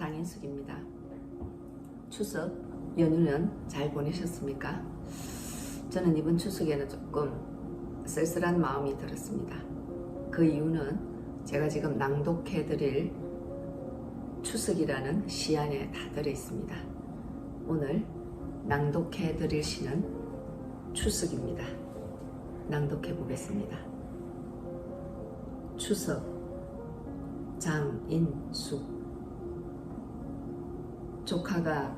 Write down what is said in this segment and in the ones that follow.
추석입니다. 추석 연휴는 잘 보내셨습니까? 저는 이번 추석에는 조금 쓸쓸한 마음이 들었습니다. 그 이유는 제가 지금 낭독해드릴 추석이라는 시 안에 다 들어 있습니다. 오늘 낭독해드릴 시는 추석입니다. 낭독해 보겠습니다. 추석 장인숙 조카가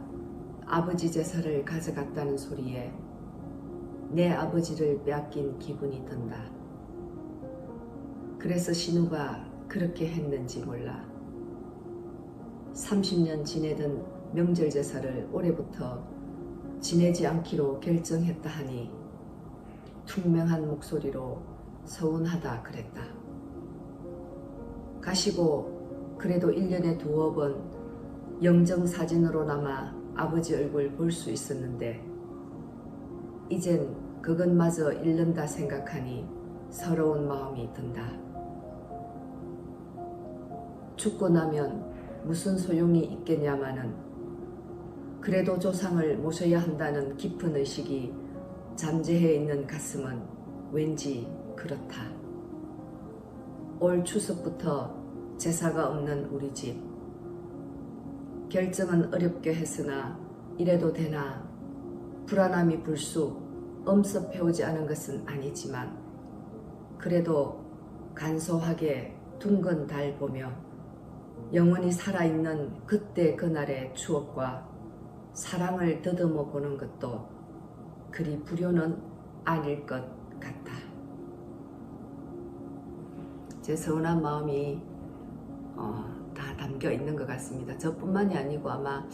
아버지 제사를 가져갔다는 소리에 내 아버지를 빼앗긴 기분이 든다. 그래서 신우가 그렇게 했는지 몰라. 30년 지내던 명절 제사를 올해부터 지내지 않기로 결정했다 하니 퉁명한 목소리로 서운하다 그랬다. 가시고 그래도 1년에 두어 번 영정 사진으로나마 아버지 얼굴 볼 수 있었는데 이젠 그것마저 잃는다 생각하니 서러운 마음이 든다. 죽고 나면 무슨 소용이 있겠냐마는 그래도 조상을 모셔야 한다는 깊은 의식이 잠재해 있는 가슴은 왠지 그렇다. 올 추석부터 제사가 없는 우리 집. 결정은 어렵게 했으나 이래도 되나 불안함이 불쑥 엄습해오지 않은 것은 아니지만 그래도 간소하게 둥근 달 보며 영원히 살아있는 그때 그날의 추억과 사랑을 더듬어 보는 것도 그리 불효는 아닐 것 같다. 제 서운한 마음이 어, 다 담겨 있는 것 같습니다. 저뿐만이 아니고 아마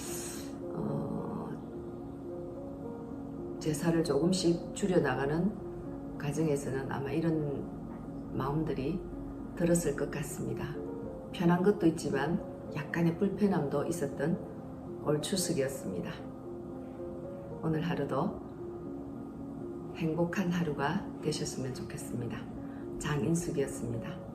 어, 제사를 조금씩 줄여나가는 과정에서는 아마 이런 마음들이 들었을 것 같습니다. 편한 것도 있지만 약간의 불편함도 있었던 올 추석이었습니다. 오늘 하루도 행복한 하루가 되셨으면 좋겠습니다. 장인숙이었습니다.